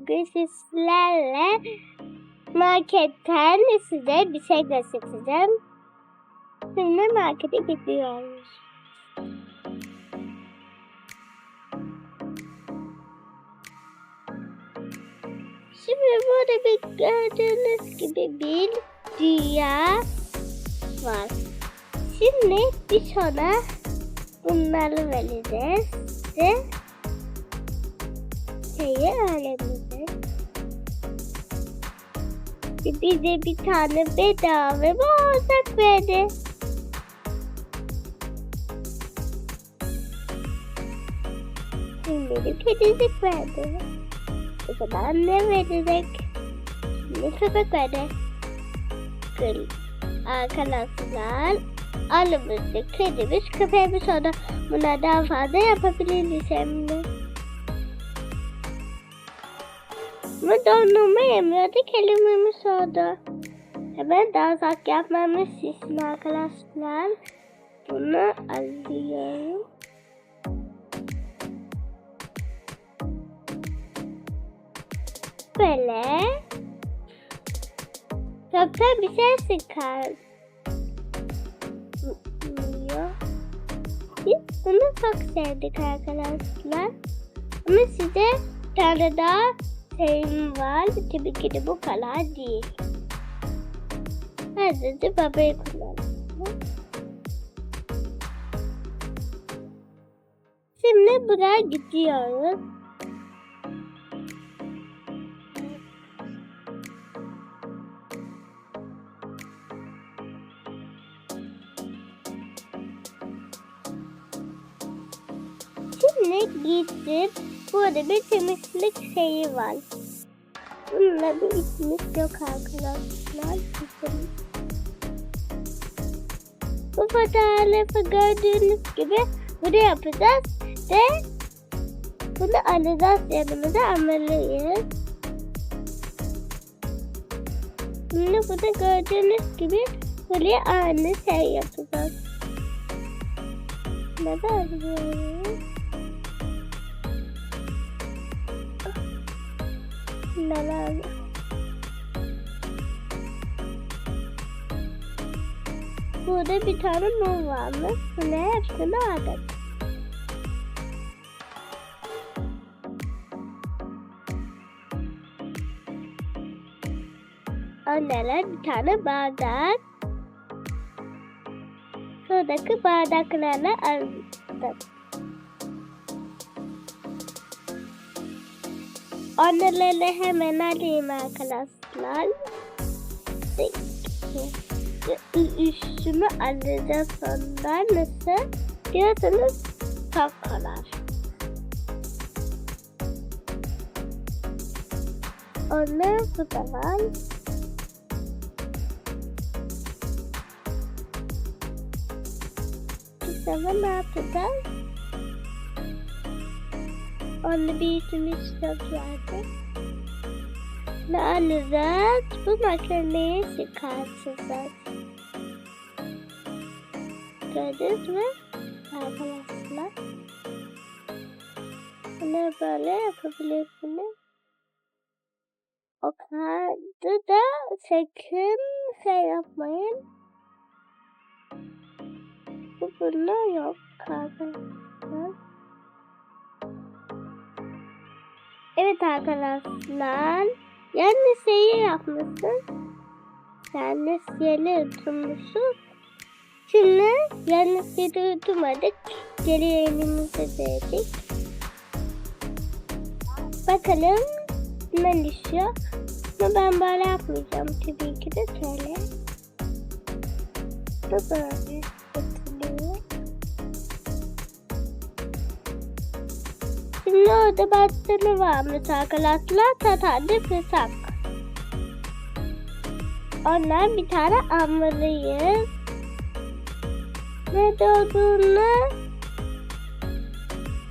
Bugün sizlerle marketten size bir şey göstereceğim. Şimdi markete gidiyoruz. Şimdi burada bir gördüğünüz gibi bir dünya var. Şimdi biz ona bunları vereceğiz ve şeyi öğreneceğiz. Bize bir tane bedava oyuncak verdi. De kedicik verdi. O zaman ne verecek? Ne köpek verdi? Gül. Arkadaşlar Annemizde kedimiz köpeğimiz oldu. Bunlardan fazla yapabiliriz hem de. Ama dondurma yemiyordu kelimemiz oldu. Hemen daha sak yapmamız için arkadaşlar. Bunu alıyorum. Böyle. Yoksa bir şey. Bilmiyor. Biz bunu çok sevdik arkadaşlar. Ama size bir tane daha şeyim var. Tabii ki de bu kadar değil. Sadece babayı kullanıyorum. Şimdi buraya gidiyoruz. Şimdi gittim. Burada bir temizlik şeyi var. Bununla bir işimiz yok arkadaşlar. Bizim. Bu fotoğrafı gördüğünüz gibi bunu yapacağız ve bunu alacağız yanımıza almalıyız. Şimdi burada gördüğünüz gibi buraya aynı şey yapacağız. Neden alıyoruz? Neler? Burada bir tane mum varmış. Bu ne? Hepsini aldık. Anneler bir tane bardak. Şuradaki bardaklarla aldık. Onları hemen alayım arkadaşlar. Üstümü alacağız sonra nasıl diyorsanız da var. Bir zaman ne yapacağız? Onu bir işimiz yok zaten. Ne alacağız? Bu makineyi çıkartacağız. Gördünüz mü? Arkadaşlar. Bunu böyle yapabilirsiniz. O kağıdı da sakın şey yapmayın. Bu bunda yok arkadaşlar. Evet arkadaşlar. Yanlış şeyi yapmışsın. Yanlış yeri tutmuşsun. Şimdi yanlış yeri tutmadık. Geri elimize verdik. Bakalım ne düşüyor. Ama ben böyle yapmayacağım tabii ki de şöyle. Bu böyle Varmış arkadaşlar. Tatarlı fısak. Ondan bir tane almalıyız. Nerede olduğunu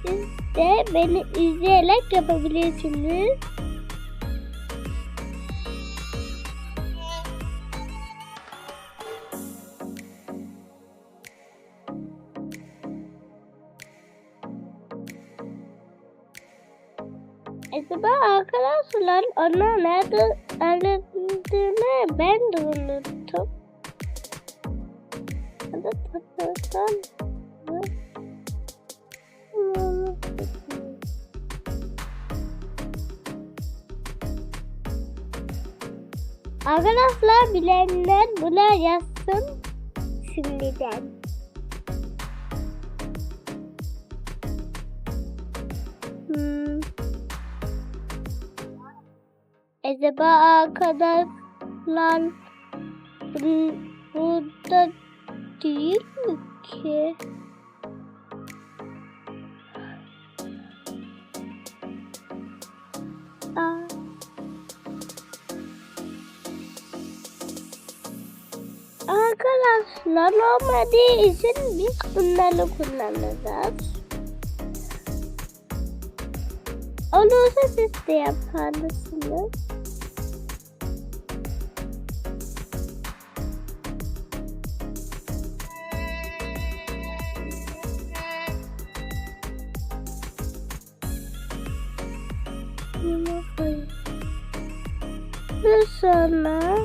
siz de beni izleyerek yapabilirsiniz. Arkadaşlar ona nerede aradığını ben de unuttum. Hadi bakalım. Arkadaşlar bilenler buna yazsın şimdiden. Acaba arkadaşlar bu- burada değil mi ki? Aa. Arkadaşlar normalde için biz bunları kullanacağız. Olursa siz de yaparsınız. Sonra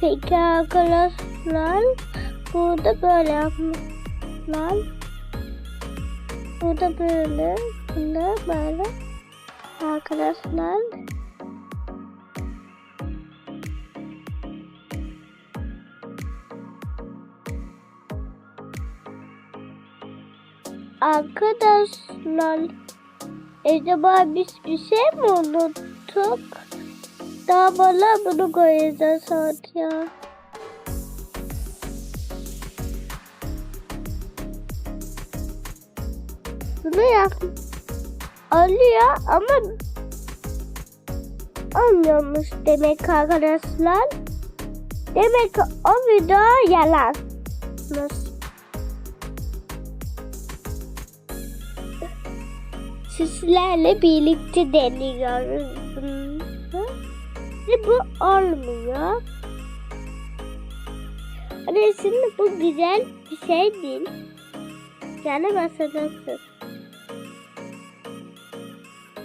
Peki arkadaşlar burada böyle yapmışlar. Burada böyle, bunda böyle. Arkadaşlar Arkadaşlar acaba biz bir şey mi unuttuk? Daha bana bunu koyacağız ortaya. Bunu yap. Alıyor ama olmuyormuş demek arkadaşlar. Demek o video yalan. Sizlerle birlikte deniyoruz bunu. Ve bu olmuyor. Ama şimdi bu güzel bir şey değil. Yani masadasın.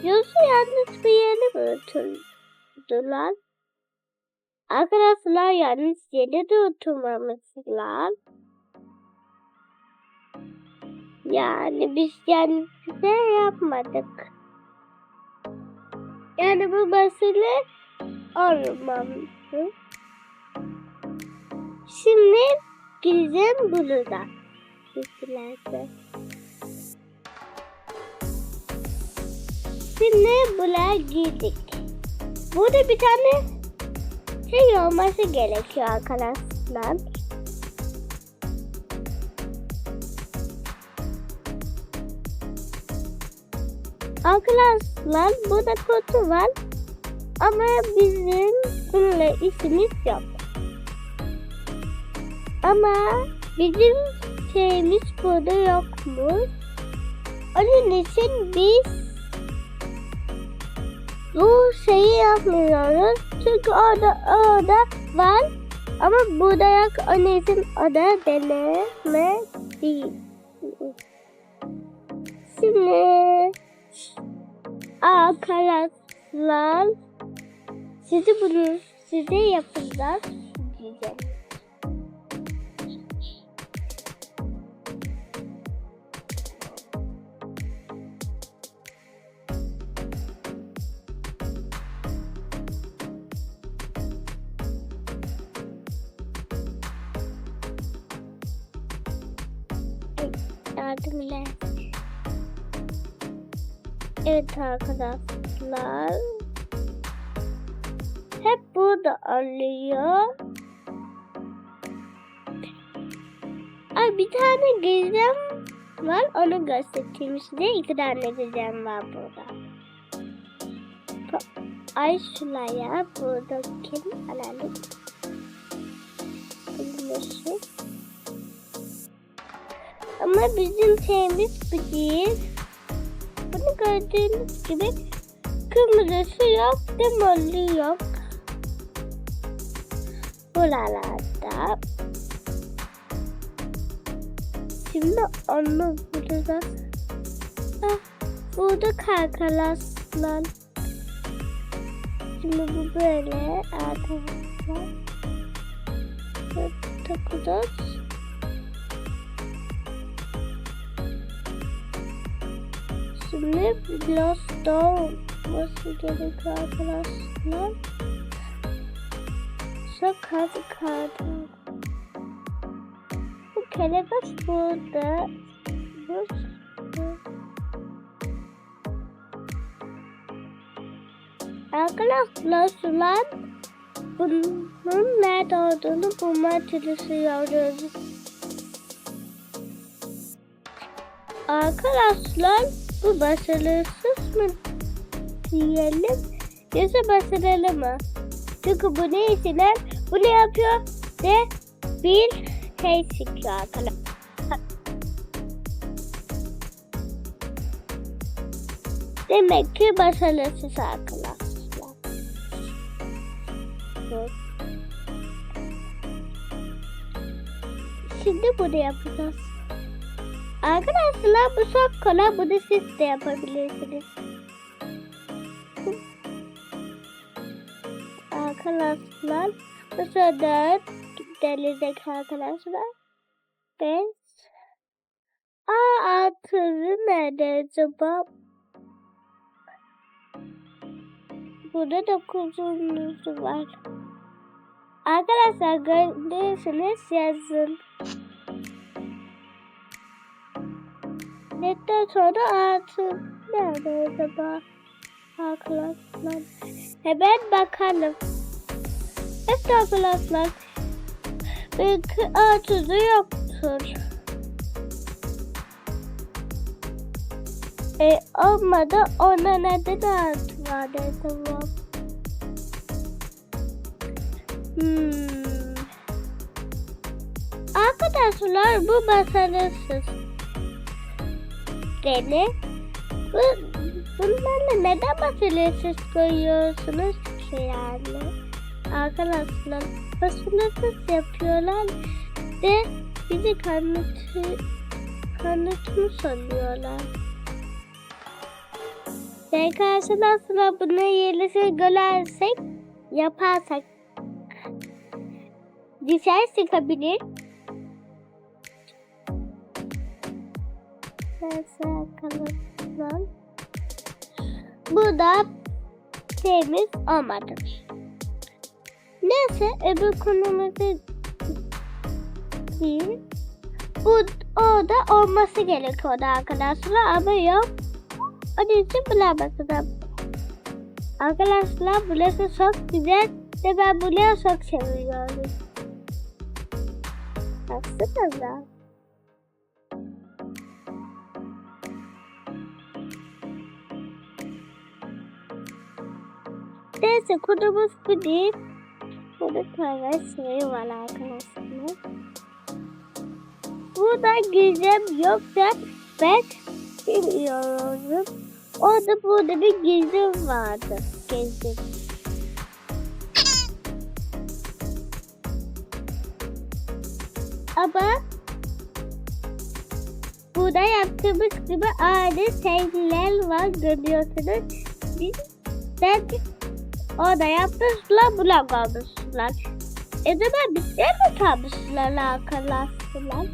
Yoksa yanlış bir yere mi oturdular? Arkadaşlar yanlış yere de oturmamışlar. Yani biz bir şey yapmadık. Yani bu mesele olmamıştı. Şimdi gideceğim burada. Bizlerde. Şimdi buraya girdik. Burada bir tane şey olması gerekiyor arkadaşlar. Arkadaşlar burada kutu var. Ama bizim bununla işimiz yok. Ama bizim şeyimiz burada yokmuş. Onun için biz bu şeyi yapmıyoruz. Çünkü orada orada var. Ama burada yok. Onun için o da deneme değil. Şimdi arkadaşlar sizi bunu size yapacağız diyeceğim. Yardım ile. Evet arkadaşlar. Hep burada alıyor. Ay bir tane gizem var onu göstereyim size. İki tane gizem var burada. Bu- Ay şuraya buradaki alalım. Bilmiyorsun. Ama bizim şeyimiz bu değil. Bunu gördüğünüz gibi kırmızısı yok, demoli yok. Buralarda. Şimdi onu bulacağız. Burada karkalaslar. Şimdi bu böyle arkadaşlar. Böyle Şimdi biraz daha olması gerekiyor arkadaşlar. Çok az kaldı. Bu kelebek burada. Bu Arkadaşlar sular bunun nerede olduğunu bulmaya çalışıyoruz. Arkadaşlar bu başarısız mı diyelim yoksa başarılı mı? Çünkü bu ne işler bunu yapıyor ve bir şey çıkıyor arkadaşlar. Demek ki başarısız arkadaşlar. Şimdi bunu yapacağız. Arkadaşlar bu çok kolay. Bunu siz de yapabilirsiniz. Arkadaşlar bu sırada denizdeki arkadaşlar. Beş. Aa altını nerede acaba? Burada da kuzumuzu var. Arkadaşlar görüyorsunuz yazın. Netten sonra altı nerede acaba? Arkadaşlar. Hemen bakalım. Evet arkadaşlar. Belki altıda yoktur. E, olmadı. Ona neden altı vardı acaba? Hmm. Arkadaşlar bu başarısız. Gene bu, bunlarla neden başarısız koyuyorsunuz ki yani? Arkadaşlar başarısız yapıyorlar ve bizi kanıtı, kanıtını sanıyorlar. Belki arkadaşlar bunu yerlisi görersek yaparsak dışarı çıkabilir. Arkadaşlar. Bu da temiz olmadı. Neyse öbür konumuzu değil. Bu orada olması gerekiyordu arkadaşlar ama yok. Onun için bulamadım. Arkadaşlar burası çok güzel ve ben buraya çok seviyorum. Baksanıza. Neyse konumuz bu değil. Burada kahve suyu var arkadaşlar. Burada gizem yoksa ben bilmiyorum. Orada burada bir gizem vardı. Gizem. Ama burada yaptığımız gibi aynı şeyler var görüyorsunuz. Biz ben orada yapmışlar bulamamışlar. E zaman bize mi kalmışlar arkadaşlar?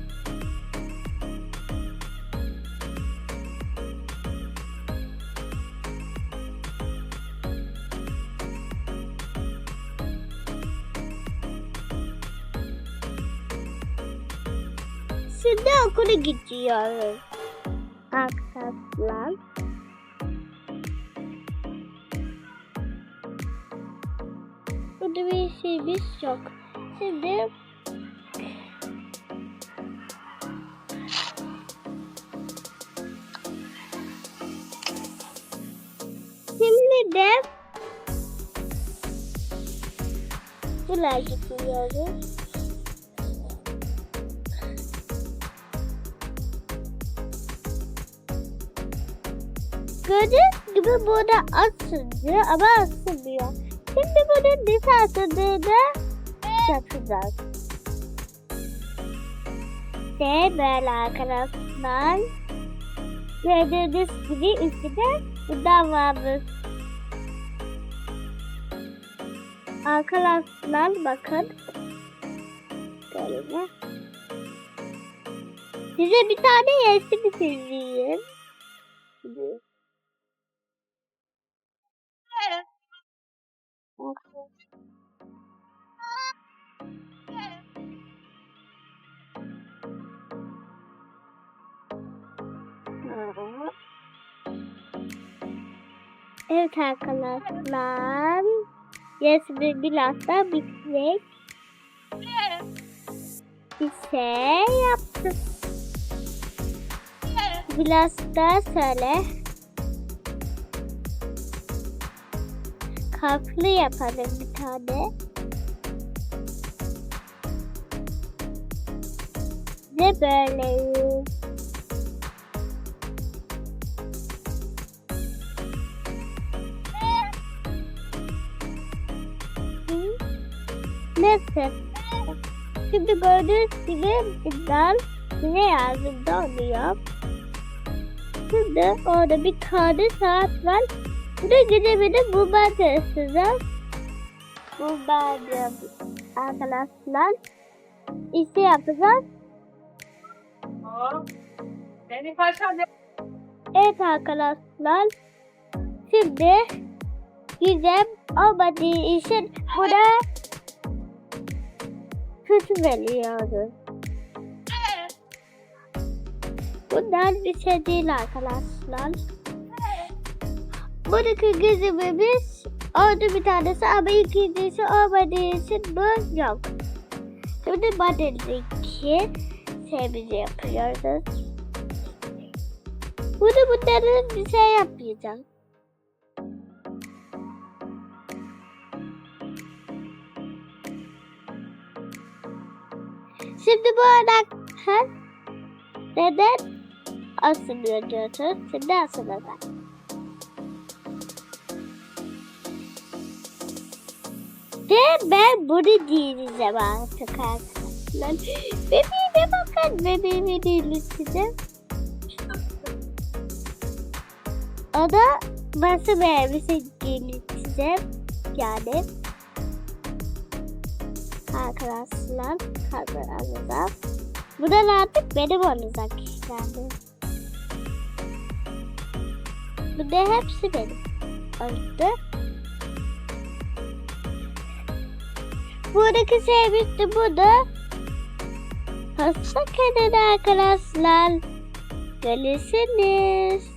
Şimdi okula gidiyoruz. Arkadaşlar. Burada bir şeyimiz yok. Şimdi Şimdi de buraya gidiyoruz. Gördüğünüz gibi burada asılıyor ama asılmıyor. Şimdi bunun nasıl asıldığını yapacağız. Ve böyle arkadaşlar. Gördüğünüz gibi üstüne bundan varmış. Arkadaşlar bakın. Böyle. Size bir tane resim çizeyim. Şimdi. Evet arkadaşlar. Resmi biraz da bitmek. Bir şey yaptık. Biraz da söyle. Kalpli yapalım bir tane. Ve böyle. Nasıl? Şimdi gördüğünüz gibi bizden bize yardımcı oluyor. Şimdi orada bir tane saat var. Buraya gidebilir çalışacağım. Bu ben arkadaşlar. İşte yapacağız. Beni paşam Evet arkadaşlar. Şimdi Gizem olmadığı için buna kötü veriyoruz. Bundan bir şey değil arkadaşlar. Buradaki gizemimiz oldu bir tanesi ama ikincisi olmadığı bu yok. Şimdi badendeki şeyimizi yapıyoruz. Bunu bunların bir şey yapmayacağım. Şimdi bu anahtar neden asılıyor diyorsunuz? Şimdi asılacak. Ve ben bunu giyeceğim artık arkadaşlar. Bebeğime bakın. Bebeğimi giyeceğim. O da nasıl bir elbise giyeceğim. Yani arkadaşlar kadrolarımıza. Bu da artık benim olacak yani. Bu da hepsi benim oldu. Buradaki sevmişti bu da. Hoşçakalın arkadaşlar. Görüşürüz.